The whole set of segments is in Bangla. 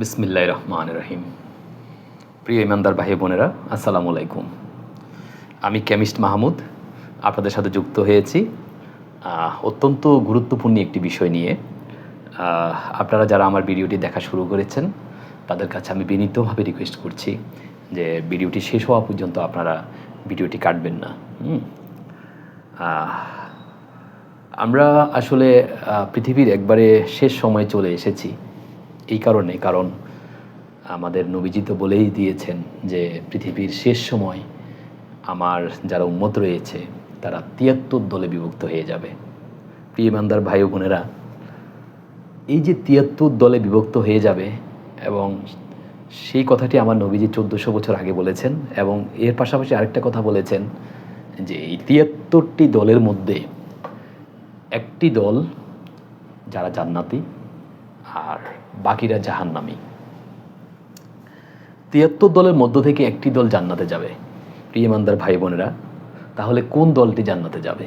বিসমিল্লাহ রহমান রহিম। প্রিয় ইমানদার ভাই বোনেরা, আসসালামু আলাইকুম। আমি কেমিস্ট মাহমুদ, আপনাদের সাথে যুক্ত হয়েছি। অত্যন্ত গুরুত্বপূর্ণ একটি বিষয় নিয়ে। আপনারা যারা আমার ভিডিওটি দেখা শুরু করেছেন, তাদের কাছে আমি বিনীতভাবে রিকোয়েস্ট করছি যে ভিডিওটি শেষ হওয়া পর্যন্ত আপনারা ভিডিওটি কাটবেন না। আমরা আসলে পৃথিবীর একবারে শেষ সময়ে চলে এসেছি। এই কারণে, কারণ আমাদের নবীজি তো বলেই দিয়েছেন যে পৃথিবীর শেষ সময় আমার যারা উন্মত রয়েছে, তারা তিয়াত্তর দলে বিভক্ত হয়ে যাবে। প্রিয় ইমানদার ভাই বোনেরা, এই যে তিয়াত্তর দলে বিভক্ত হয়ে যাবে এবং সেই কথাটি আমার নবীজি চোদ্দোশো বছর আগে বলেছেন এবং এর পাশাপাশি আরেকটা কথা বলেছেন যে এই তিয়াত্তরটি দলের মধ্যে একটি দল যারা জান্নাতি আর বাকিরা জাহান্নামি। তিয়াত্তর দলের মধ্য থেকে একটি দল জান্নাতে যাবে। প্রিয়মানদার ভাই বোনেরা তাহলে কোন দলটি জান্নাতে যাবে?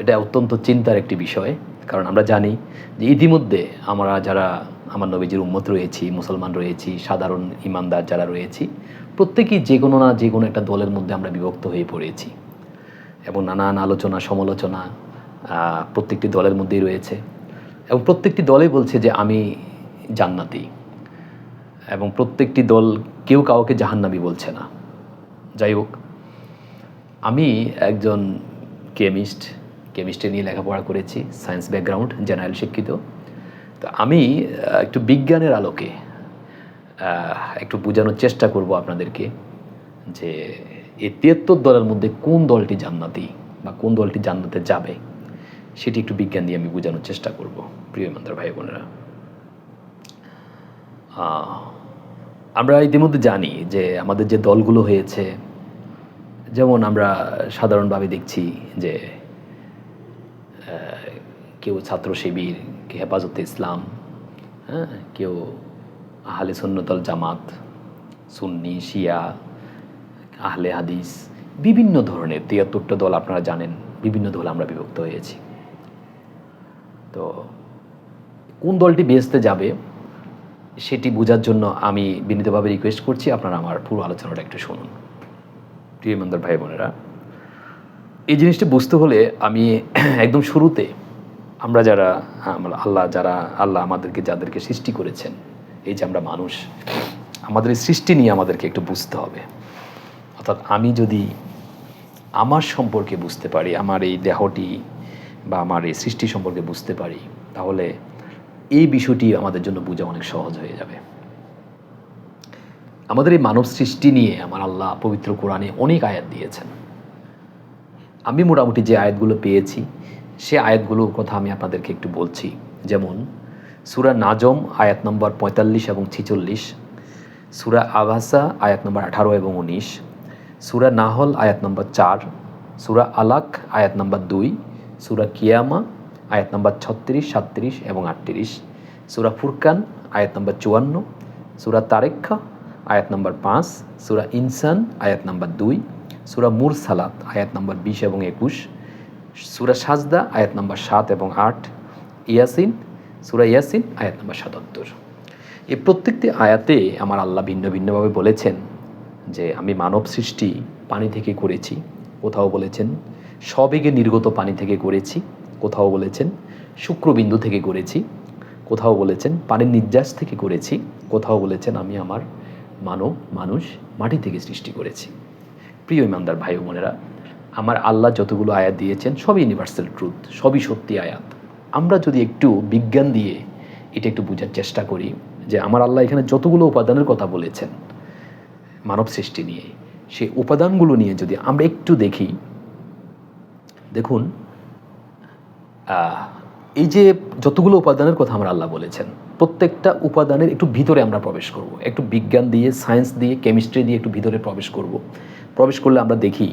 এটা অত্যন্ত চিন্তার একটি বিষয়, কারণ আমরা জানি যে ইতিমধ্যে আমরা যারা আমার নবীজির উম্মত রয়েছি, মুসলমান রয়েছি, সাধারণ ইমানদার যারা রয়েছি, প্রত্যেকেই যে কোনো না যে কোনো একটা দলের মধ্যে আমরা বিভক্ত হয়ে পড়েছি। এবং নানান আলোচনা, সমালোচনা প্রত্যেকটি দলের মধ্যেই রয়েছে। এবং প্রত্যেকটি দলে বলছে যে আমি জান্নাতি এবং প্রত্যেকটি দল কেউ কাউকে জাহান্নাবি বলছে না। যাই হোক, আমি একজন কেমিস্ট, কেমিস্ট্রি নিয়ে লেখাপড়া করেছি, সায়েন্স ব্যাকগ্রাউন্ড, জেনারেল শিক্ষিত। তো আমি একটু বিজ্ঞানের আলোকে একটু বোঝানোর চেষ্টা করব আপনাদেরকে যে এই তিয়াত্তর দলের মধ্যে কোন দলটি জান্নাতি বা কোন দলটি জান্নাতে যাবে। সেটি একটু বিজ্ঞান দিয়ে আমি বোঝানোর চেষ্টা করব, প্রিয় ইমানদার ভাই বোনেরা। আমরা ইতিমধ্যে জানি যে আমাদের যে দলগুলো হয়েছে, যেমন আমরা সাধারণভাবে দেখছি যে কেউ ছাত্র শিবির কেউ হেফাজতে ইসলাম হ্যাঁ কেউ আহলে সুন্নতল জামাত, সুন্নি, শিয়া, আহলে হাদিস, বিভিন্ন ধরনের তিয়াত্তরটা দল আপনারা জানেন, বিভিন্ন দল আমরা বিভক্ত হয়েছি। তো কোন দলটি বেসতে যাবে সেটি বোঝার জন্য আমি বিনীতভাবে রিকোয়েস্ট করছি। আপনারা আমার পুরো আলোচনাটা একটু শুনুন। প্রিয় ইমানদার ভাই বোনেরা, এই জিনিসটি বুঝতে হলে আমি একদম শুরুতে আমরা যারা আল্লাহ যারা, আল্লাহ আমাদেরকে যাদেরকে সৃষ্টি করেছেন, এই যে আমরা মানুষ, আমাদের এই সৃষ্টি নিয়ে আমাদেরকে একটু বুঝতে হবে। অর্থাৎ আমি যদি আমার সম্পর্কে বুঝতে পারি, আমার এই দেহটি বা আমার এই সৃষ্টি সম্পর্কে বুঝতে পারি, তাহলে এই বিষয়টি আমাদের জন্য বোঝা অনেক সহজ হয়ে যাবে। আমাদের এই মানব সৃষ্টি নিয়ে আমার আল্লাহ পবিত্র কোরআনে অনেক আয়াত দিয়েছেন। আমি মোটামুটি যে আয়াতগুলো পেয়েছি, সে আয়াতগুলোর কথা আমি আপনাদেরকে একটু বলছি। যেমন, সুরা নাজম আয়াত নম্বর পঁয়তাল্লিশ এবং ছিচল্লিশ, সুরা আভাসা আয়াত নম্বর আঠারো এবং উনিশ, সুরা নাহল আয়াত নম্বর চার, সুরা আলাক আয়াত নম্বর দুই সুরা কিয়ামা, আয়াত নম্বর ছত্রিশ, সাতত্রিশ এবং আটত্রিশ। সুরা ফুরকান, আয়াত নম্বর চুয়ান্ন। সুরা তারেক্ষা আয়াত নম্বর পাঁচ। সুরা ইনসান, আয়াত নম্বর দুই। সুরা মুর সালাত আয়াত নম্বর বিশ এবং একুশ। সুরা সাজদা, আয়াত নম্বর সাত এবং আট। ইয়াসিন, সুরা ইয়াসিন, আয়াত নম্বর সাতাত্তর। এই প্রত্যেকটি আয়াতে আমার আল্লাহ ভিন্ন ভিন্নভাবে বলেছেন যে, আমি মানব সৃষ্টি পানি থেকে করেছি। কোথাও বলেছেন সবেগে নির্গত পানি থেকে করেছি, কোথাও বলেছেন শুক্রবিন্দু থেকে করেছি, কোথাও বলেছেন পানির নির্যাস থেকে করেছি, কোথাও বলেছেন আমি আমার মানব মানুষ মাটি থেকে সৃষ্টি করেছি। প্রিয় ইমানদার ভাই বোনেরা, আমার আল্লাহ যতগুলো আয়াত দিয়েছেন সবই ইউনিভার্সাল ট্রুথ সবই সত্যি আয়াত। আমরা যদি একটু বিজ্ঞান দিয়ে এটা একটু বোঝার চেষ্টা করি যে আমার আল্লাহ এখানে যতগুলো উপাদানের কথা বলেছেন মানব সৃষ্টি নিয়ে, সেই উপাদানগুলো নিয়ে যদি আমরা একটু দেখি দেখুন এই যে যতগুলো উপাদানের কথা আমরা আল্লাহ বলেছেন, প্রত্যেকটা উপাদানের একটু ভিতরে আমরা প্রবেশ করব। একটু বিজ্ঞান দিয়ে, সায়েন্স দিয়ে, কেমিস্ট্রি দিয়ে একটু ভিতরে প্রবেশ করব। প্রবেশ করলে আমরা দেখি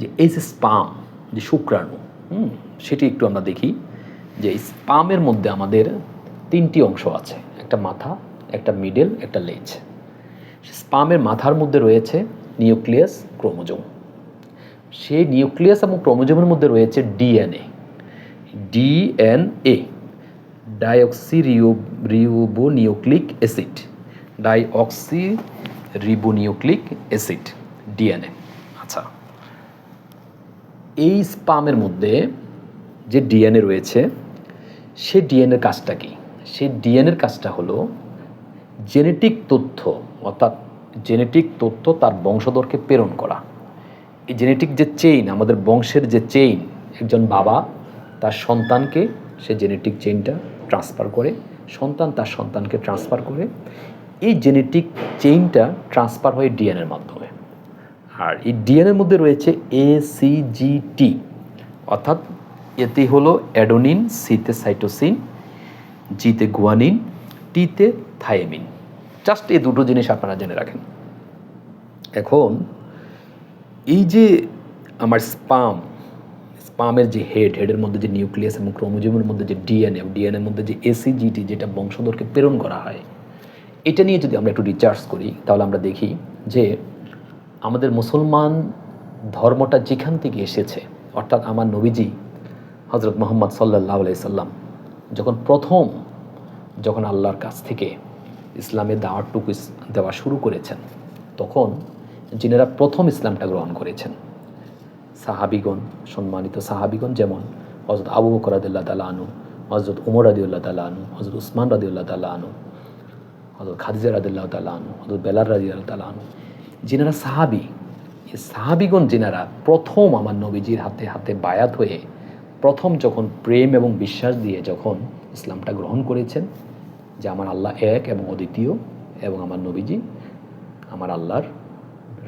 যে এই যে স্পাম, যে শুক্রাণু, হুম, সেটি একটু আমরা দেখি যে এই স্পামের মধ্যে আমাদের তিনটি অংশ আছে, একটা মাথা, একটা মিডল একটা লেজ স্পামের মাথার মধ্যে রয়েছে নিউক্লিয়াস ক্রোমোজোম। সেই নিউক্লিয়াস এবং ক্রোমোজোমের মধ্যে রয়েছে DNA. DNA deoxy Rio ribonucleic acid. Deoxy ribonucleic acid, DNA. আচ্ছা এই স্পামের মধ্যে যে ডিএনএ রয়েছে, সে ডিএনএর কাজটা কি? সেই ডিএনএর কাজটা হলো জেনেটিক তথ্য, অর্থাৎ জেনেটিক তথ্য তার বংশধরকে প্রেরণ করা। এই জেনেটিক যে চেইন আমাদের বংশের যে চেইন একজন বাবা তার সন্তানকে সে জেনেটিক চেইনটা ট্রান্সফার করে, সন্তান তার সন্তানকে ট্রান্সফার করে, এই জেনেটিক চেইনটা ট্রান্সফার হয় ডিএনএর মাধ্যমে। আর এই ডিএনএর মধ্যে রয়েছে এ সি জি টি অর্থাৎ এতে হলো অ্যাডোনিন সিতে সাইটোসিন জিতে গুয়ানিন টিতে থাইমিন জাস্ট এই দুটো জিনিস আপনারা জেনে রাখেন। এখন এই যে আমার স্পাম, স্পামের যে হেড হেডের মধ্যে যে নিউক্লিয়াস এবং ক্রোমোজোমের মধ্যে যে ডিএনএ ডিএনএর মধ্যে যে এসিজিটি যেটা বংশধরকে প্রেরণ করা হয়, এটা নিয়ে যদি আমরা একটু রিচার্জ করি, তাহলে আমরা দেখি যে আমাদের মুসলমান ধর্মটা যেখান থেকে এসেছে, অর্থাৎ আমার নবীজি হজরত মোহাম্মদ সাল্লাহ সাল্লাম যখন প্রথম যখন আল্লাহর কাছ থেকে ইসলামের দাওয়াতটুকু ইস- দেওয়া শুরু করেছেন, তখন যিনারা প্রথম ইসলামটা গ্রহণ করেছেন। সাহাবিগণ, সম্মানিত সাহাবিগণ যেমন হজরত আবু বকর রাদিল্লাহ তালা আনু হজরত উমর রাদিউল্লাহ তালা আনু হজরত উসমান রাদিউল্লাহ তালা আনু হজরত খাদিজা রাদিল্লাহ তালা আনু হজরত বেলার রাদিউল্লাহ তালা আনু যিনারা সাহাবি এই সাহাবিগণ যিনারা প্রথম আমার নবীজির হাতে হাতে বায়াত হয়ে প্রথম যখন প্রেম এবং বিশ্বাস দিয়ে যখন ইসলামটা গ্রহণ করেছেন, যে আমার আল্লাহ এক এবং অদ্বিতীয় এবং আমার নবীজি আমার আল্লাহর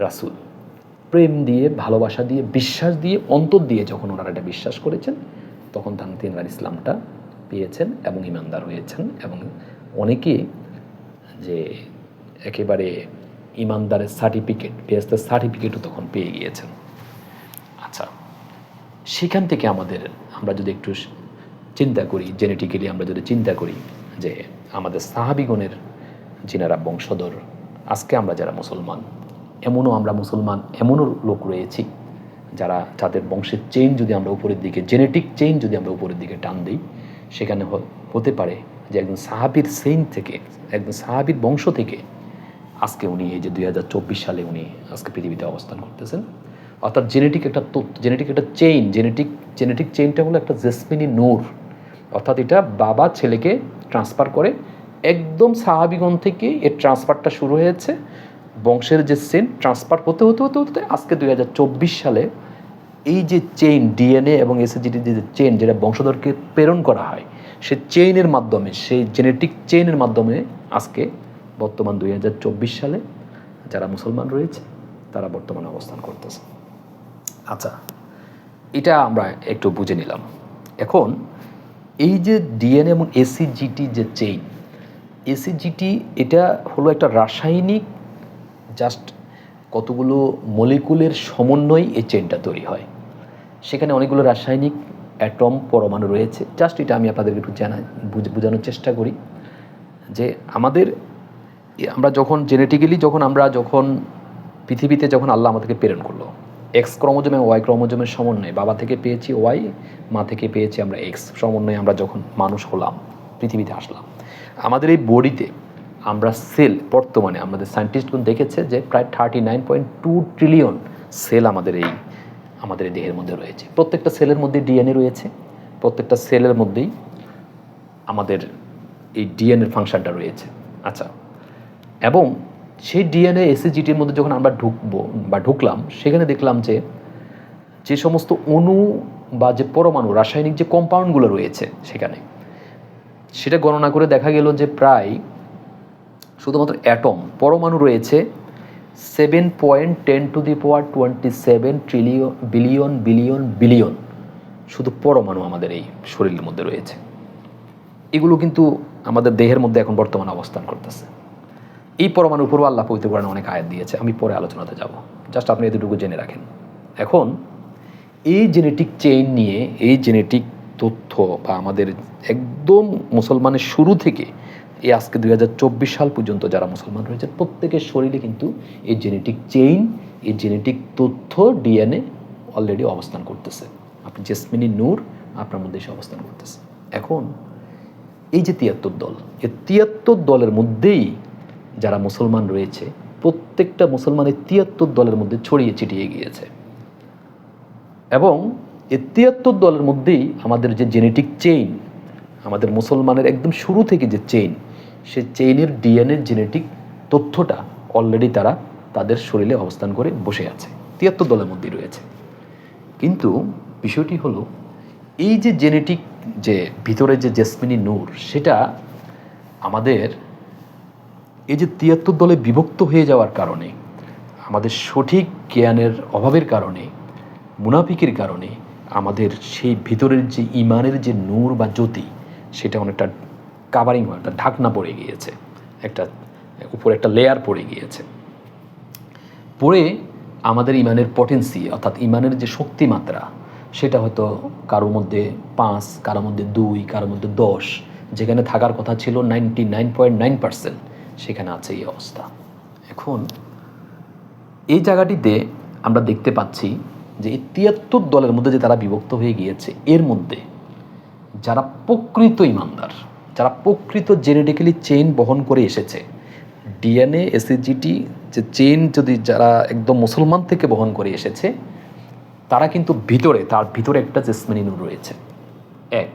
রাসূল। প্রেম দিয়ে, ভালোবাসা দিয়ে, বিশ্বাস দিয়ে, অন্তর দিয়ে যখন ওনারা এটা বিশ্বাস করেছেন, তখন তান তিনবার ইসলামটা পেয়েছেন এবং ইমানদার হয়েছেন এবং অনেকে যে একেবারে ইমানদারের সার্টিফিকেট পেয়েস্তের সার্টিফিকেটও তখন পেয়ে গিয়েছেন। আচ্ছা সেখান থেকে আমাদের, আমরা যদি একটু চিন্তা করি জেনেটিক্যালি আমরা যদি চিন্তা করি যে আমাদের সাহাবিগণের, যিনারা বংশধর, আজকে আমরা যারা মুসলমান এমনও আমরা মুসলমান, এমনও লোক রয়েছি যারা যাদের বংশের চেইন যদি আমরা উপরের দিকে জেনেটিক চেইন যদি আমরা উপরের দিকে টান দিই, সেখানে হতে পারে যে একজন সাহাবির সেইন থেকে, একজন সাহাবির বংশ থেকে আজকে উনি এই যে দুই হাজার চব্বিশ সালে উনি আজকে পৃথিবীতে অবস্থান করতেছেন। অর্থাৎ জেনেটিক একটা তথ্য জেনেটিক একটা চেইন জেনেটিক জেনেটিক চেইনটা হলো একটা জেসমিনি নূর। অর্থাৎ এটা বাবা ছেলেকে ট্রান্সফার করে, একদম সাহাবিগণ থেকে এর ট্রান্সফারটা শুরু হয়েছে। বংশের যে সেন ট্রান্সফার হতে হতে হতে হতে, আজকে দুই হাজার চব্বিশ সালে এই যে চেইন ডিএনএ এবং এসএজিটি যে চেইন যেটা বংশধরকে প্রেরণ করা হয়, সে চেইনের মাধ্যমে, সেই জেনেটিক চেইনের মাধ্যমে আজকে বর্তমান দুই হাজার চব্বিশ সালে যারা মুসলমান রয়েছে, তারা বর্তমানে অবস্থান করতেছে। আচ্ছা এটা আমরা একটু বুঝে নিলাম। এখন এই যে ডিএনএ এবং এসিজিটি যে চেইন এসিজিটি এটা হলো একটা রাসায়নিক জাস্ট কতগুলো মলিকুলের সমন্বয় এই চেনটা তৈরি হয়। সেখানে অনেকগুলো রাসায়নিক অ্যাটম পরমাণু রয়েছে। জাস্ট এটা আমি আপনাদেরকে একটু জানা বুঝ- বোঝানোর চেষ্টা করি যে আমাদের আমরা যখন জেনেটিক্যালি যখন আমরা যখন পৃথিবীতে যখন আল্লাহ আমাদেরকে প্রেরণ করল এক্স ক্রোমোজোম এবং ওয়াই ক্রোমোজোমের সমন্বয়ে বাবা থেকে পেয়েছি ওয়াই মা থেকে পেয়েছি আমরা এক্স সমন্বয়ে আমরা যখন মানুষ হলাম, পৃথিবীতে আসলাম। আমাদের এই বডিতে আমরা সেল বর্তমানে আমাদের সায়েন্টিস্টগুলো দেখেছে যে প্রায় thirty nine point two trillion cell আমাদের এই আমাদের এই দেহের মধ্যে রয়েছে। প্রত্যেকটা সেলের মধ্যে ডিএনএ রয়েছে। প্রত্যেকটা সেলের মধ্যেই আমাদের এই ডিএনএর ফাংশনটা রয়েছে। আচ্ছা এবং সেই ডিএনএ এসিজিটির মধ্যে যখন আমরা ঢুকবো বা ঢুকলাম, সেখানে দেখলাম যে যে সমস্ত অণু বা যে পরমাণু, রাসায়নিক যে কম্পাউন্ডগুলো রয়েছে সেখানে, সেটা গণনা করে দেখা গেল যে প্রায় শুধুমাত্র অ্যাটম পরমাণু রয়েছে seven point ten to the power twenty seven trillion billion billion billion শুধু পরমাণু আমাদের এই শরীরের মধ্যে রয়েছে। এগুলো কিন্তু আমাদের দেহের মধ্যে এখন বর্তমানে অবস্থান করতেছে। এই পরমাণুর উপরও আল্লাহ পবিত্র কোরআনে অনেক আয়াত দিয়েছে। আমি পরে আলোচনাতে যাব। জাস্ট আপনি এতটুকু জেনে রাখেন। এখন, এই জেনেটিক চেইন নিয়ে, এই জেনেটিক তথ্য বা আমাদের একদম মুসলমানের শুরু থেকে এই আজকে দুই হাজার চব্বিশ সাল পর্যন্ত যারা মুসলমান রয়েছে প্রত্যেকের শরীরে কিন্তু এই জেনেটিক চেইন এই জেনেটিক তথ্য ডিএনএ অলরেডি অবস্থান করতেছে। আপনি জেসমিনী নূর, আপনার মধ্যে এসে অবস্থান করতেছে। এখন এই যে তিয়াত্তর দল, এই তিয়াত্তর দলের মধ্যেই যারা মুসলমান রয়েছে, প্রত্যেকটা মুসলমানের তিয়াত্তর দলের মধ্যে ছড়িয়ে ছিটিয়ে গিয়েছে। এবং এই তিয়াত্তর দলের মধ্যেই আমাদের যে জেনেটিক চেইন আমাদের মুসলমানের একদম শুরু থেকে যে চেইন সে চেইনের ডিএনএ জেনেটিক তথ্যটা অলরেডি তারা তাদের শরীরে অবস্থান করে বসে আছে, তিয়াত্তর দলের মধ্যেই রয়েছে। কিন্তু বিষয়টি হলো, এই যে জেনেটিক যে ভিতরে যে জেসমিনি নূর, সেটা আমাদের এই যে তিয়াত্তর দলে বিভক্ত হয়ে যাওয়ার কারণে, আমাদের সঠিক জ্ঞানের অভাবের কারণে, মুনাফিকের কারণে, আমাদের সেই ভিতরের যে ইমানের যে নূর বা জ্যোতি, সেটা অনেকটা কাভারিং একটা ঢাকনা পড়ে গিয়েছে, একটা, উপরে একটা লেয়ার পড়ে গিয়েছে। পড়ে আমাদের ইমানের পটেন্সি অর্থাৎ ইমানের যে শক্তিমাত্রা, সেটা হয়তো কারোর মধ্যে পাঁচ, কারোর মধ্যে দুই, কারোর মধ্যে দশ, যেখানে থাকার কথা ছিল ninety nine point nine percent সেখানে আছে এই অবস্থা। এখন, এই জায়গাটিতে আমরা দেখতে পাচ্ছি যে এই তিয়াত্তর দলের মধ্যে যে তারা বিভক্ত হয়ে গিয়েছে, এর মধ্যে যারা প্রকৃত ইমানদার যারা প্রকৃত জেনেটিক্যালি চেইন বহন করে এসেছে ডিএনএ এসএসজিটি যে চেইন যদি যারা একদম মুসলমান থেকে বহন করে এসেছে, তারা কিন্তু ভিতরে, তার ভিতরে একটা জেসমিনি নূর রয়েছে। এক,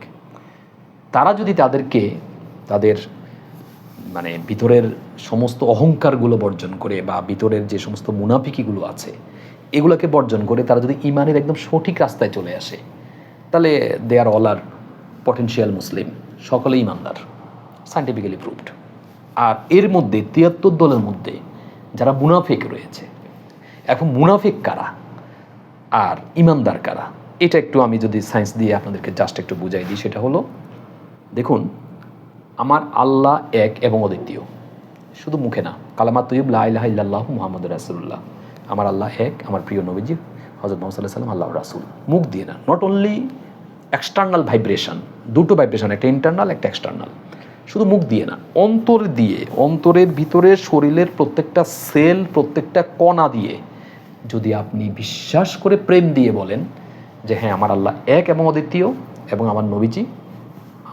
তারা যদি তাদেরকে, তাদের মানে ভিতরের সমস্ত অহংকারগুলো বর্জন করে বা ভিতরের যে সমস্ত মুনাফিকিগুলো আছে, এগুলোকে বর্জন করে তারা যদি ইমানের একদম সঠিক রাস্তায় চলে আসে, তাহলে দে আর অল আর পটেনশিয়াল মুসলিম সকলেই ইমানদার সাইন্টিফিক্যালি প্রুভড আর এর মধ্যে তিয়াত্তর দলের মধ্যে যারা মুনাফেক রয়েছে, এখন মুনাফেক কারা আর ইমানদার কারা? এটা একটু আমি যদি সায়েন্স দিয়ে আপনাদেরকে জাস্ট একটু বুঝাই দিই, সেটা হলো, দেখুন, আমার আল্লাহ এক এবং অদ্বিতীয়। শুধু মুখে না কালামা তৈব লাহ মুহাম্মদ রাসুল্লাহ আমার আল্লাহ এক, আমার প্রিয় নবীজি হজরত মোহাম্মদ সাল্লাহ সাল্লাম আল্লাহ রাসুল। মুখ দিয়ে না নট অনলি এক্সটার্নাল ভাইব্রেশন দুটো ভাইব্রেশন একটা ইন্টারনাল একটা এক্সটার্নাল শুধু মুখ দিয়ে না, অন্তর দিয়ে। অন্তরের ভিতরে শরীরের প্রত্যেকটা সেল প্রত্যেকটা কণা দিয়ে। যদি আপনি বিশ্বাস করে প্রেম দিয়ে বলেন যে হ্যাঁ আমার আল্লাহ এক এবং অদ্বিতীয় এবং আমার নবীজি,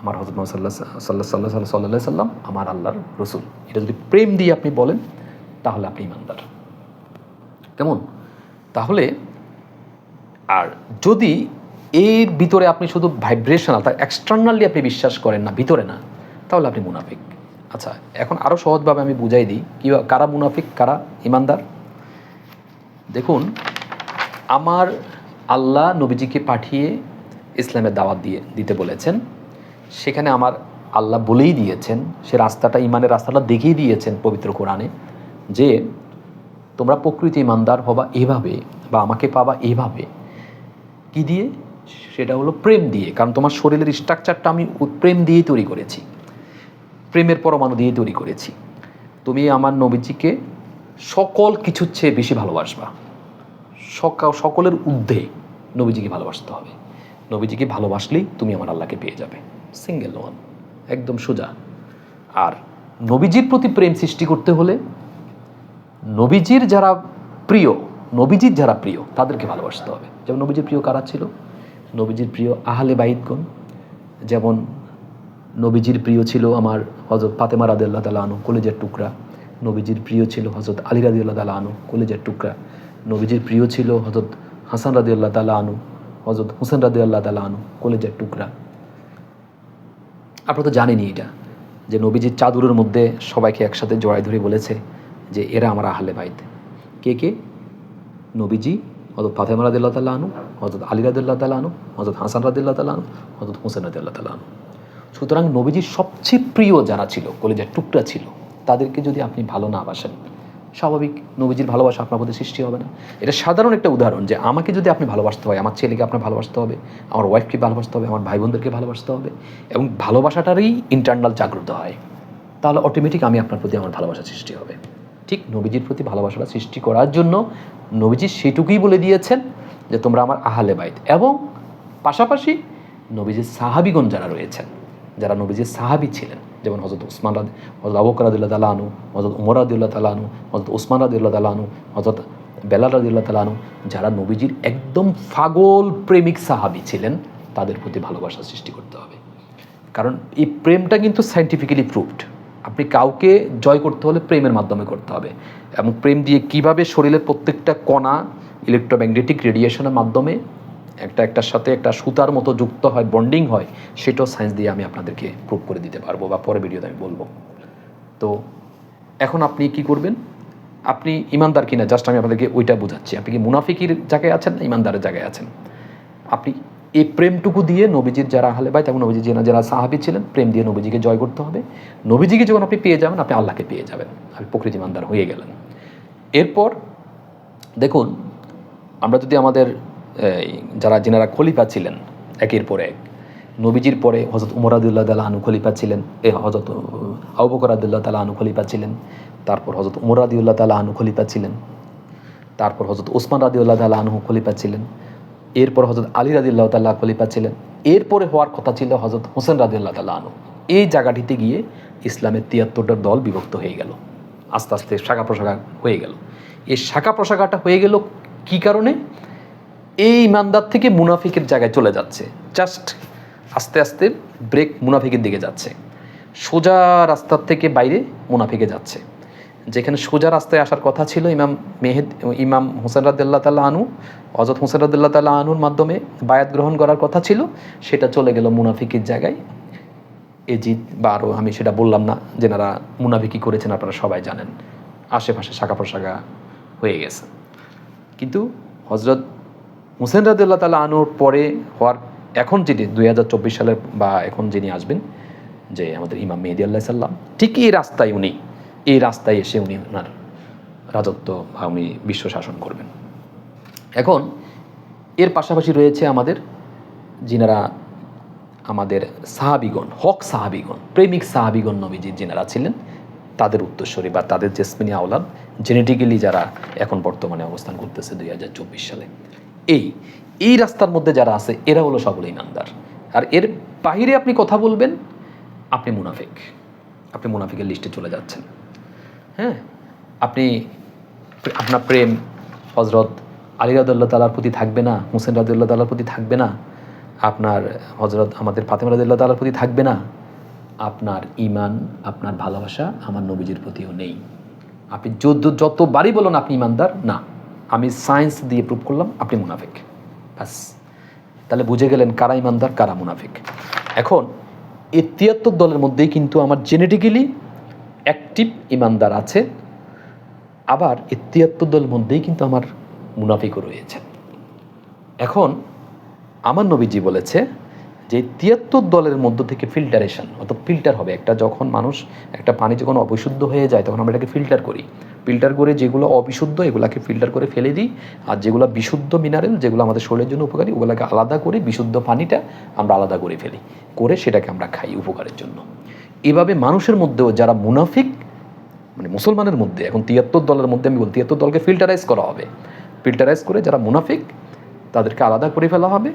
আমার হজরত মোহাম্মদ সাল্লাহ সাল্লাহ সাল্লাহ সাল্লাহ সাল্লাম আমার আল্লাহর রসুল। এটা যদি প্রেম দিয়ে আপনি বলেন, তাহলে আপনি ইমানদার। কেমন? তাহলে, আর যদি এর ভিতরে আপনি শুধু ভাইব্রেশনাল অর্থাৎ এক্সটার্নালি আপনি বিশ্বাস করেন না, ভিতরে না, তাহলে আপনি মুনাফিক। আচ্ছা এখন আরও সহজভাবে আমি বুঝাই দিই, কী কারা মুনাফিক, কারা ইমানদার? দেখুন, আমার আল্লাহ নবীজিকে পাঠিয়ে ইসলামের দাওয়াত দিয়ে, দিতে বলেছেন। সেখানে আমার আল্লাহ বলেই দিয়েছেন, সে রাস্তাটা, ইমানের রাস্তাটা দেখিয়ে দিয়েছেন পবিত্র কোরআনে, যে তোমরা প্রকৃতি ইমানদার হবা এভাবে বা আমাকে পাবা এভাবে। কি দিয়ে? সেটা হলো প্রেম দিয়ে, কারণ তোমার শরীরের স্ট্রাকচারটা আমি প্রেম দিয়েই তৈরি করেছি। প্রেমের পরমাণু দিয়ে তৈরি করেছি। তুমি আমার নবীজিকে সকল কিছুর চেয়ে বেশি ভালোবাসবা। সকা- সকলের ঊর্ধ্বে নবীজিকে ভালোবাসতে হবে। নবীজিকে ভালোবাসলেই তুমি আমার আল্লাহকে পেয়ে যাবে। সিঙ্গেল ওয়ান একদম সোজা। আর নবীজির প্রতি প্রেম সৃষ্টি করতে হলে নবীজির যারা প্রিয়, নবীজির যারা প্রিয়, তাদেরকে ভালোবাসতে হবে। যেমন নবীজির প্রিয় কারা ছিল? নবীজির প্রিয় আহলে বাইদগণ যেমন নবীজির প্রিয় ছিল আমার হজরত ফাতেমা রাদি আল্লাহ তালা আনু কলেজের টুকরা। নবীজির প্রিয় ছিল হজরত আলী রাদি আল্লাহ তালা আনু কলেজের টুকরা। নবীজির প্রিয় ছিল হজরত হাসান রাদি আল্লাহ তালা আনু হজরত হুসেন রাদি আল্লাহ তালা আনু কলেজের টুকরা। আপনারা তো জানেনই এটা, যে নবীজির চাদুরের মধ্যে সবাইকে একসাথে জড়াই ধরে বলেছে যে এরা আমার আহলে বাইত। কে কে? নবীজি হজরত ফাতেমা রাদিল্লাহ তাল্লাহ আনু হজরত আলী রাদিল্লাহ তাল্লাহ আনু হজরত হাসান রাদিল্লাহ তাল্লাহ আনু হজরত হোসেন রাদিল্লাহ তাল্লাহ আনু সুতরাং নবীজির সবচেয়ে প্রিয় যারা ছিল, কলেজের টুকরা ছিল, তাদেরকে যদি আপনি ভালো না বাসেন, স্বাভাবিক নবীজির ভালোবাসা আপনার প্রতি সৃষ্টি হবে না। এটা সাধারণ একটা উদাহরণ যে আমাকে যদি আপনি ভালোবাসতে হয়, আমার ছেলেকে আপনার ভালোবাসতে হবে, আমার ওয়াইফকে ভালোবাসতে হবে, আমার ভাই বোনদেরকে ভালোবাসতে হবে, এবং ভালোবাসাটারই ইন্টারনাল জাগ্রত হয়, তাহলে অটোমেটিক আমি আপনার প্রতি আমার ভালোবাসা সৃষ্টি হবে। ঠিক নবীজির প্রতি ভালোবাসাটা সৃষ্টি করার জন্য নবীজি সেটুকুই বলে দিয়েছেন যে তোমরা আমার আহালে বাইত। এবং পাশাপাশি নবীজির সাহাবিগণ যারা রয়েছেন, যারা নবীজির সাহাবি ছিলেন, যেমন হজরত উসমান রাদ হজরত আবকর রাদিল্লাহ তালা আনু হজরত উমর রাদিল্লাহ তালা আনু হজরত উসমান রাদিল্লাহ তালা আনু হজরত বেলাল রাদিল্লাহ তালা আনু যারা নবীজির একদম ফাগল প্রেমিক সাহাবি ছিলেন, তাদের প্রতি ভালোবাসা সৃষ্টি করতে হবে। কারণ এই প্রেমটা কিন্তু সাইন্টিফিক্যালি প্রুভড আপনি কাউকে জয় করতে হলে প্রেমের মাধ্যমে করতে হবে। এবং প্রেম দিয়ে কীভাবে শরীরের প্রত্যেকটা কণা ইলেকট্রোম্যাগনেটিক রেডিয়েশনের মাধ্যমে একটা, একটার সাথে একটা সুতার মতো যুক্ত হয় বন্ডিং হয়, সেটাও সায়েন্স দিয়ে আমি আপনাদেরকে প্রুভ করে দিতে পারব বা পরে ভিডিওতে আমি বলব। তো এখন আপনি কি করবেন? আপনি ইমানদার কিনা? জাস্ট আমি আপনাদেরকে ওইটা বোঝাচ্ছি। আপনি কি মুনাফিকির জায়গায় আছেন না ইমানদারের জায়গায় আছেন? আপনি এই প্রেমটুকু দিয়ে নবীজির যারা আহলে ভাই তেমন নবীজি যারা যারা সাহাবি ছিলেন, প্রেম দিয়ে নবীজিকে জয় করতে হবে। নবীজিকে যখন আপনি পেয়ে যাবেন, আপনি আল্লাহকে পেয়ে যাবেন। আপনি প্রকৃতি ইমানদার হয়ে গেলেন। এরপর দেখুন, আমরা যদি আমাদের যারা, যেনারা খলিফা ছিলেন, একের পর এক, নবীজির পরে হজরত উমর আদুল্লাহ তালা আনু খলিফা ছিলেন, এ হজরত আবুবকর আদুল্লাহ তালা আনু খলিফা ছিলেন, তারপর হজরত উমর আদিউল্লাহ তালা আনু খলিফা ছিলেন, তারপর হজরত ওসমান রাদিউল্লাহ তালা আনহু খলিফা ছিলেন এরপর হজরত আলী রাদিউল্লাহ তাল্লাহ খলিফা ছিলেন। এরপরে হওয়ার কথা ছিল হজরত হোসেন রাদিউল্লাহ তাল্লাহ আনহু। এই জায়গাটিতে গিয়ে ইসলামের তিয়াত্তরটা দল বিভক্ত হয়ে গেল। আস্তে আস্তে শাখা প্রশাখা হয়ে গেল। এই শাখা প্রশাখাটা হয়ে গেল কি কারণে? এই ইমানদার থেকে মুনাফিকের জায়গায় চলে যাচ্ছে। জাস্ট আস্তে আস্তে ব্রেক মুনাফিকের দিকে যাচ্ছে। সোজা রাস্তার থেকে বাইরে মুনাফিকে যাচ্ছে। যেখানে সোজা রাস্তায় আসার কথা ছিল ইমাম মেহেদ, ইমাম হোসেন রাদ্দাল্লাহ তাল্লাহ আনু অজত হোসেন রাদ্দাল্লাহ তাল্লাহ আনুর মাধ্যমে বায়াত গ্রহণ করার কথা ছিল, সেটা চলে গেল মুনাফিকির জায়গায়। এজিদ বা আরও আমি সেটা বললাম না, যেনারা মুনাফিকি করেছেন আপনারা সবাই জানেন। আশেপাশে শাখা প্রশাখা হয়ে গেছে। কিন্তু হজরত হুসেন রাদুল্লাহ তালা আনুর পরে হওয়ার এখন যেটি দুই হাজার চব্বিশ সালের বা এখন যিনি আসবেন, যে আমাদের ইমাম মেহেদি আল্লাহ সাল্লাম ঠিকই রাস্তায় উনি এই রাস্তায় এসে উনি ওনার রাজত্ব বা উনি বিশ্ব শাসন করবেন। এখন এর পাশাপাশি রয়েছে আমাদের যিনারা আমাদের সাহাবিগণ, হক সাহাবিগণ, প্রেমিক সাহাবিগণ নবীজির যিনারা ছিলেন, তাদের উত্তরস্বরী বা তাদের জেসমিনী আওলাদ জেনেটিক্যালি যারা এখন বর্তমানে অবস্থান করতেছে দুই হাজার চব্বিশ সালে। এই এই রাস্তার মধ্যে যারা আছে, এরা হলো সকলে ইমানদার আর এর বাহিরে আপনি কথা বলবেন, আপনি মুনাফিক। আপনি মুনাফিকের লিস্টে চলে যাচ্ছেন। হ্যাঁ? আপনি আপনার প্রেম হজরত আলী রাদুল্লাহ তালার প্রতি থাকবে না হুসেন রাদুল্লাহ তালার প্রতি থাকবে না, আপনার হজরত আমাদের ফাতেমা রাদুল্লাহ তালার প্রতি থাকবে না, আপনার ইমান আপনার ভালোবাসা আমার নবীজির প্রতিও নেই। আপনি যত যতবারই বলুন আপনি ইমানদার না। আমি সায়েন্স দিয়ে প্রুভ করলাম, আপনি মুনাফিক। ব্যাস। তাহলে বুঝে গেলেন কারা ইমানদার কারা মুনাফিক। এখন এই তিয়াত্তর দলের মধ্যেই কিন্তু আমার জেনেটিক্যালি অ্যাক্টিভ ইমানদার আছে, আবার এই তিয়াত্তর দলের মধ্যেই কিন্তু আমার মুনাফিকও রয়েছে। এখন আমার নবীজি বলেছে যে তিয়াত্তর দলের মধ্য থেকে ফিল্টারেশন অর্থাৎ ফিল্টার হবে একটা, যখন মানুষ একটা পানি যখন অবিশুদ্ধ হয়ে যায়, তখন আমরা এটাকে ফিল্টার করি। ফিল্টার করে যেগুলো অবিশুদ্ধ, এগুলাকে ফিল্টার করে ফেলে দিই, আর যেগুলো বিশুদ্ধ মিনারেল যেগুলো আমাদের শরীরের জন্য উপকারী, ওগুলোকে আলাদা করে বিশুদ্ধ পানিটা আমরা আলাদা করে ফেলি। করে সেটাকে আমরা খাই উপকারের জন্য। এভাবে মানুষের মধ্যেও যারা মুনাফিক মানে মুসলমানের মধ্যে, এখন তিয়াত্তর দলের মধ্যে আমি বলি তিয়াত্তর দলকে ফিল্টারাইজ করা হবে। ফিল্টারাইজ করে যারা মুনাফিক, তাদেরকে আলাদা করে ফেলা হবে।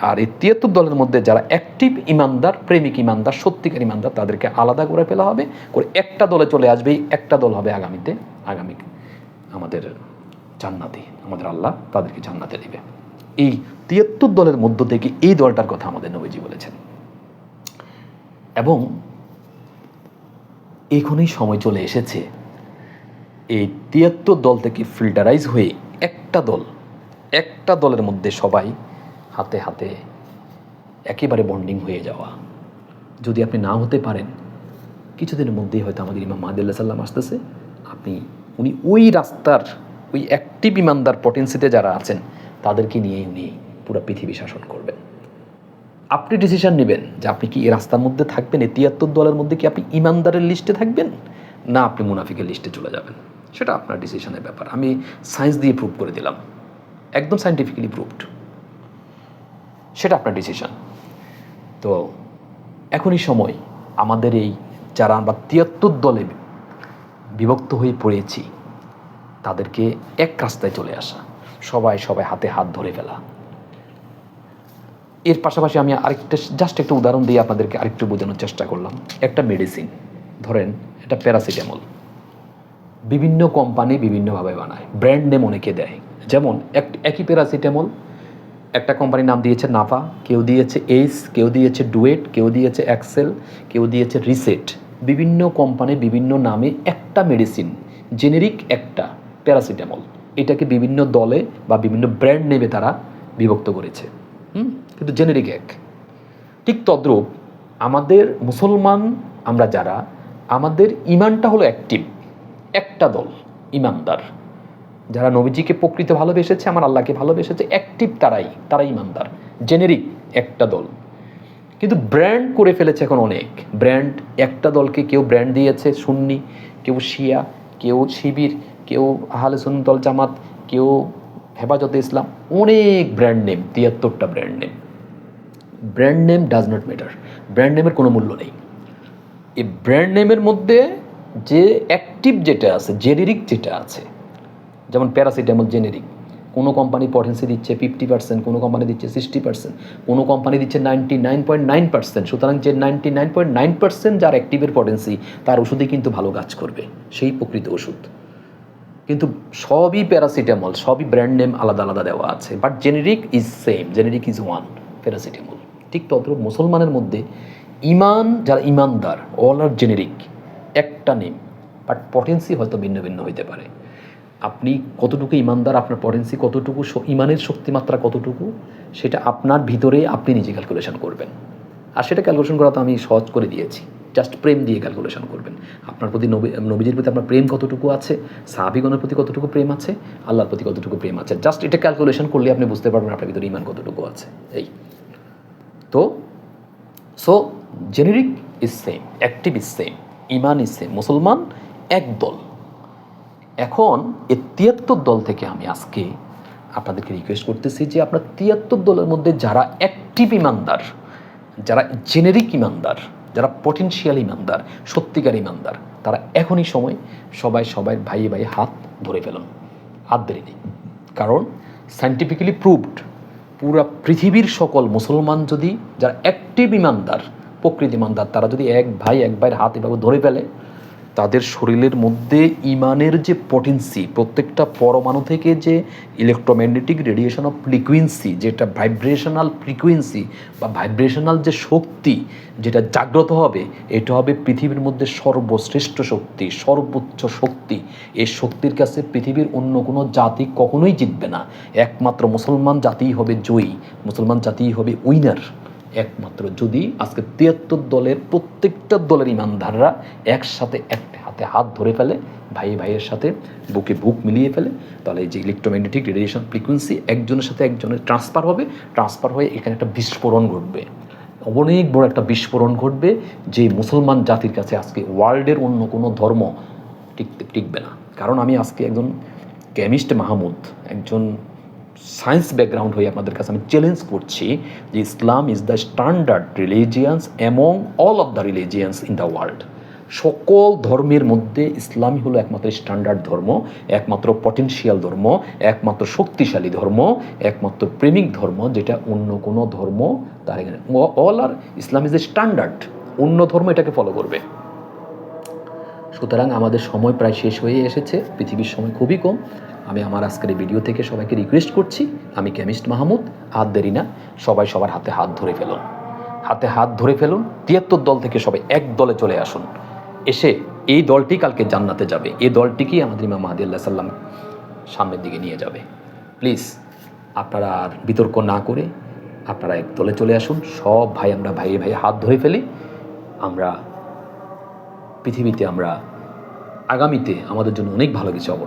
আর এই তিয়াত্তর দলের মধ্যে যারা অ্যাক্টিভ ইমানদার, প্রেমিক ইমানদার, সত্যিকার ইমানদার, তাদেরকে আলাদা করে ফেলা হবে, করে একটা দলে চলে আসবে একটা দল হবে আগামীতে, আগামী আমাদের জান্নাতে, আমাদের আল্লাহ তাদেরকে জান্নাতে দিবে। এই তিয়াত্তর দলের মধ্য থেকে এই দলটার কথা আমাদের নবীজি বলেছেন। এবং এখনই সময় চলে এসেছে। এই তিয়াত্তর দল থেকে ফিল্টারাইজ হয়ে একটা দল, একটা দলের মধ্যে সবাই হাতে হাতে একেবারে বন্ডিং হয়ে যাওয়া। যদি আপনি না হতে পারেন, কিছুদিনের মধ্যেই হয়তো আমাদের ইমাম মাহাদুল্লাহ সাল্লাম আসতেছে। আপনি, উনি ওই রাস্তার, ওই অ্যাক্টিভ ইমানদার পটেন্সিতে যারা আছেন, তাদেরকে নিয়েই উনি পুরো পৃথিবী শাসন করবেন। আপনি ডিসিশন নেবেন যে আপনি কি এই রাস্তার মধ্যে থাকবেন, এই তিয়াত্তর দলের মধ্যে কি আপনি ইমানদারের লিস্টে থাকবেন? না, আপনি মুনাফিকের লিস্টে চলে যাবেন। সেটা আপনার ডিসিশনের ব্যাপার। আমি সায়েন্স দিয়ে প্রুভ করে দিলাম। একদম সায়েন্টিফিক্যালি প্রুভড সেটা আপনার ডিসিশন তো এখনই সময় আমাদের এই যারা আমরা তিয়াত্তর দলে বিভক্ত হয়ে পড়েছি, তাদেরকে এক রাস্তায় চলে আসা। সবাই সবাই হাতে হাত ধরে ফেলা। এর পাশাপাশি আমি আরেকটা জাস্ট একটা উদাহরণ দিয়ে আপনাদেরকে আরেকটু বোঝানোর চেষ্টা করলাম। একটা মেডিসিন ধরেন এটা প্যারাসিটামল বিভিন্ন কোম্পানি বিভিন্নভাবে বানায় ব্র্যান্ড নেম অনেকে দেয়। যেমন এক, একই প্যারাসিটামল একটা কোম্পানির নাম দিয়েছে নাফা, কেউ দিয়েছে এইস কেউ দিয়েছে ডুয়েট কেউ দিয়েছে অ্যাক্সেল কেউ দিয়েছে রিসেট বিভিন্ন কোম্পানি বিভিন্ন নামে একটা মেডিসিন জেনেরিক একটা প্যারাসিটামল এটাকে বিভিন্ন দলে বা বিভিন্ন ব্র্যান্ড নেমে তারা বিভক্ত করেছে। হুম? কিন্তু জেনেরিক এক। ঠিক তদ্রূপ আমাদের মুসলমান আমরা যারা, আমাদের ইমানটা হলো অ্যাক্টিভ একটা দল, ইমানদার। যারা নবীজিকে প্রকৃত ভালোবেসেছে, আমার আল্লাহকে ভালোবেসেছে অ্যাক্টিভ তারাই তারাই ইমানদার। জেনেরিক একটা দল। কিন্তু ব্র্যান্ড করে ফেলেছে এখন অনেক। ব্র্যান্ড একটা দলকে কেউ ব্র্যান্ড দিয়েছে, সুন্নি, কেউ শিয়া, কেউ শিবির, কেউ আহলে সুন্নতল জামাত, কেউ হেফাজতে ইসলাম, অনেক brand name তিয়াত্তরটা brand name brand name does not matter brand নেমের কোনো মূল্য নেই। এই ব্র্যান্ড নেমের মধ্যে যে অ্যাক্টিভ যেটা আছে জেনেরিক যেটা আছে, যেমন প্যারাসিটামল জেনেরিক কোনো কোম্পানি পটেন্সি দিচ্ছে ফিফটি পার্সেন্ট কোনো কোম্পানি দিচ্ছে সিক্সটি পার্সেন্ট কোনো কোম্পানি দিচ্ছে ninety nine point nine percent সুতরাং যে ninety nine point nine percent যার অ্যাক্টিভের পটেন্সি তার ওষুধই কিন্তু ভালো কাজ করবে, সেই প্রকৃত ওষুধ। কিন্তু সবই প্যারাসিটামল সবই ব্র্যান্ড নেম আলাদা আলাদা দেওয়া আছে but generic is same generic is one paracetamol ঠিক তদ্রুপ মুসলমানের মধ্যে ইমান যারা ইমানদার অল আর জেনেরিক একটা নেম বাট পটেন্সি হয়তো ভিন্ন ভিন্ন হইতে পারে। আপনি কতটুকু ইমানদার, আপনার পটেন্সি কতটুকু ইমানের শক্তিমাত্রা কতটুকু, সেটা আপনার ভিতরে আপনি নিজে ক্যালকুলেশন করবেন। আর সেটা ক্যালকুলেশন করা তো আমি সহজ করে দিয়েছি। জাস্ট প্রেম দিয়ে ক্যালকুলেশন করবেন। আপনার প্রতি নবী, নবীজির প্রতি আপনার প্রেম কতটুকু আছে? সাহাবিগণের প্রতি কতটুকু প্রেম আছে? আল্লাহর প্রতি কতটুকু প্রেম আছে? জাস্ট এটা ক্যালকুলেশন করলে আপনি বুঝতে পারবেন আপনার ভিতরে ইমান কতটুকু আছে। এই। তো so generic is same active is same Iman is same মুসলমান এক দল। এখন এ তিয়াত্তর দল থেকে আমি আজকে আপনাদেরকে রিকোয়েস্ট করতেছি যে আপনার তিয়াত্তর দলের মধ্যে যারা অ্যাক্টিভ ইমানদার, যারা জেনেরিক ইমানদার, যারা পটেনশিয়াল ইমানদার, সত্যিকার ইমানদার, তারা এখনই সময় সবাই সবাই ভাইয়ে ভাইয়ে হাত ধরে ফেলুন। হাত ধরে নেই কারণ সাইন্টিফিক্যালি প্রুভড পুরা পৃথিবীর সকল মুসলমান যদি, যারা একটি ইমানদার, প্রকৃত ইমানদার, তারা যদি এক ভাই, এক ভাইয়ের হাত এভাবে ধরে ফেলে তাদের শরীরের মধ্যে ইমানের যে পটেন্সি প্রত্যেকটা পরমাণু থেকে যে ইলেকট্রোম্যাগনেটিক রেডিয়েশন অফ ফ্রিকুয়েন্সি যেটা ভাইব্রেশনাল ফ্রিকুয়েন্সি বা ভাইব্রেশনাল যে শক্তি যেটা জাগ্রত হবে, এটা হবে পৃথিবীর মধ্যে সর্বশ্রেষ্ঠ শক্তি, সর্বোচ্চ শক্তি। এই শক্তির কাছে পৃথিবীর অন্য কোনো জাতি কখনোই জিতবে না। একমাত্র মুসলমান জাতিই হবে জয়ী, মুসলমান জাতিই হবে উইনার একমাত্র। যদি আজকে তিয়াত্তর দলের প্রত্যেকটা দলের ইমানদাররা একসাথে একটা হাতে হাত ধরে ফেলে, ভাই ভাইয়ের সাথে বুকে বুক মিলিয়ে ফেলে, তাহলে এই যে ইলেকট্রোম্যাগনেটিক রেডিয়েশন ফ্রিকুয়েন্সি একজনের সাথে একজনের ট্রান্সফার হবে ট্রান্সফার হয়ে এখানে একটা বিস্ফোরণ ঘটবে। অনেক বড় একটা বিস্ফোরণ ঘটবে যে মুসলমান জাতির কাছে আজকে ওয়ার্ল্ডের অন্য কোনো ধর্ম টিকতে, টিকবে না। কারণ আমি আজকে একজন কেমিস্ট মাহমুদ, একজন সায়েন্স ব্যাকগ্রাউন্ড হয়ে আপনাদের কাছে আমি চ্যালেঞ্জ করছি যে Islam is the standard religions among all of the religions in the world সকল ধর্মের মধ্যে ইসলামই হলো একমাত্র স্ট্যান্ডার্ড ধর্ম, একমাত্র পটেনশিয়াল ধর্ম, একমাত্র শক্তিশালী ধর্ম, একমাত্র প্রেমিক ধর্ম, যেটা অন্য কোনো ধর্ম তার এখানে all are Islam is a standard অন্য ধর্ম এটাকে ফলো করবে। সুতরাং আমাদের সময় প্রায় শেষ হয়ে এসেছে, পৃথিবীর সময় খুবই কম। আমি আমার আজকের ভিডিও থেকে সবাইকে রিকোয়েস্ট করছি, আমি কেমিস্ট মাহমুদ হাত দেরি না, সবাই সবার হাতে হাত ধরে ফেলুন। হাতে হাত ধরে ফেলুন, তিয়াত্তর দল থেকে সবাই এক দলে চলে আসুন। এসে এই দলটি কালকে জান্নাতে যাবে। এই দলটিকেই আমাদের ইমাম মাহাদি আল্লাহ সাল্লাম সামনের দিকে নিয়ে যাবে। প্লিজ আপনারা আর বিতর্ক না করে আপনারা এক দলে চলে আসুন। সব ভাই আমরা ভাইয়ে ভাইয়ে হাত ধরে ফেলি। আমরা পৃথিবীতে আমরা আগামীতে আমাদের জন্য অনেক ভালো কিছু অব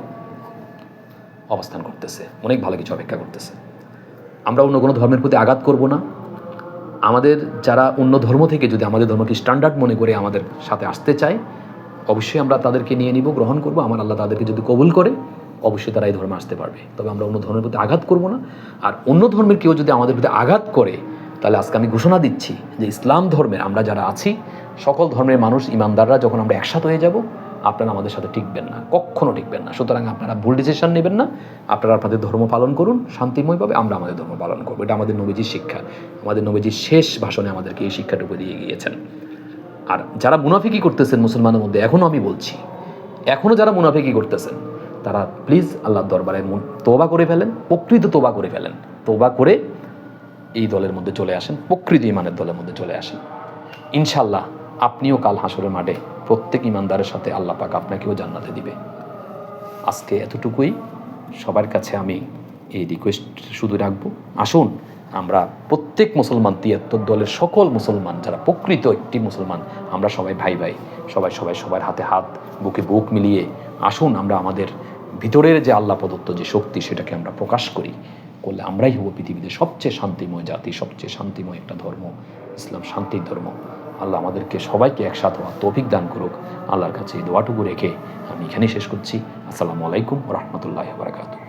অবস্থান করতেছে, অনেক ভালো কিছু অপেক্ষা করতেছে। আমরা অন্য কোনো ধর্মের প্রতি আঘাত করব না। আমাদের যারা অন্য ধর্ম থেকে যদি আমাদের ধর্মকে স্ট্যান্ডার্ড মনে করে আমাদের সাথে আসতে চায়, অবশ্যই আমরা তাদেরকে নিয়ে নিব, গ্রহণ করব। আমার আল্লাহ তাদেরকে যদি কবুল করে, অবশ্যই তারা এই ধর্মে আসতে পারবে। তবে আমরা অন্য ধর্মের প্রতি আঘাত করব না। আর অন্য ধর্মের কেউ যদি আমাদের প্রতি আঘাত করে, তাহলে আজকে আমি ঘোষণা দিচ্ছি যে ইসলাম ধর্মের আমরা যারা আছি, সকল ধর্মের মানুষ, ইমানদাররা, যখন আমরা একসাথে হয়ে যাব আপনারা আমাদের সাথে টিকবেন না, কখনো টিকবেন না। সুতরাং আপনারা ভুল ডিসিশন নেবেন না। আপনারা আপনাদের ধর্ম পালন করুন, শান্তিময়ভাবে আমরা আমাদের ধর্ম পালন করব। এটা আমাদের নবীজির শিক্ষা। আমাদের নবীজির শেষ ভাষণে আমাদেরকে এই শিক্ষাটুকু দিয়ে গিয়েছেন। আর যারা মুনাফিকি করতেছেন মুসলমানের মধ্যে এখনও আমি বলছি এখনও যারা মুনাফিকি করতেছেন, তারা প্লিজ আল্লাহর দরবারে তোবা করে ফেলেন, প্রকৃত তোবা করে ফেলেন। তোবা করে এই দলের মধ্যে চলে আসেন, প্রকৃত ইমানের দলের মধ্যে চলে আসেন। ইনশাল্লাহ আপনিও কাল হাসরের মাঠে প্রত্যেক ইমানদারের সাথে আল্লাহ পাক আপনাকেও জান্নাতে দিবে। আজকে এতটুকুই। সবার কাছে আমি এই রিকোয়েস্ট শুধু রাখব। আসুন, আমরা প্রত্যেক মুসলমান, তিয়াত্তর দলের সকল মুসলমান, যারা প্রকৃত একটি মুসলমান, আমরা সবাই ভাই ভাই, সবাই সবাই সবার হাতে হাত, বুকে বুক মিলিয়ে আসুন, আমরা আমাদের ভিতরের যে আল্লাহ প্রদত্ত যে শক্তি, সেটাকে আমরা প্রকাশ করি। করলে আমরাই হব পৃথিবীতে সবচেয়ে শান্তিময় জাতি, সবচেয়ে শান্তিময় একটা ধর্ম, ইসলাম শান্তির ধর্ম। আল্লাহ আমাদেরকে সবাইকে একসাথে হওয়ার তৌফিক দান করুক। আল্লাহর কাছে এই দোয়াটুকু রেখে আমি এখানেই শেষ করছি। আসসালামু আলাইকুম রহমতুল্লাহ বারকাতুহ।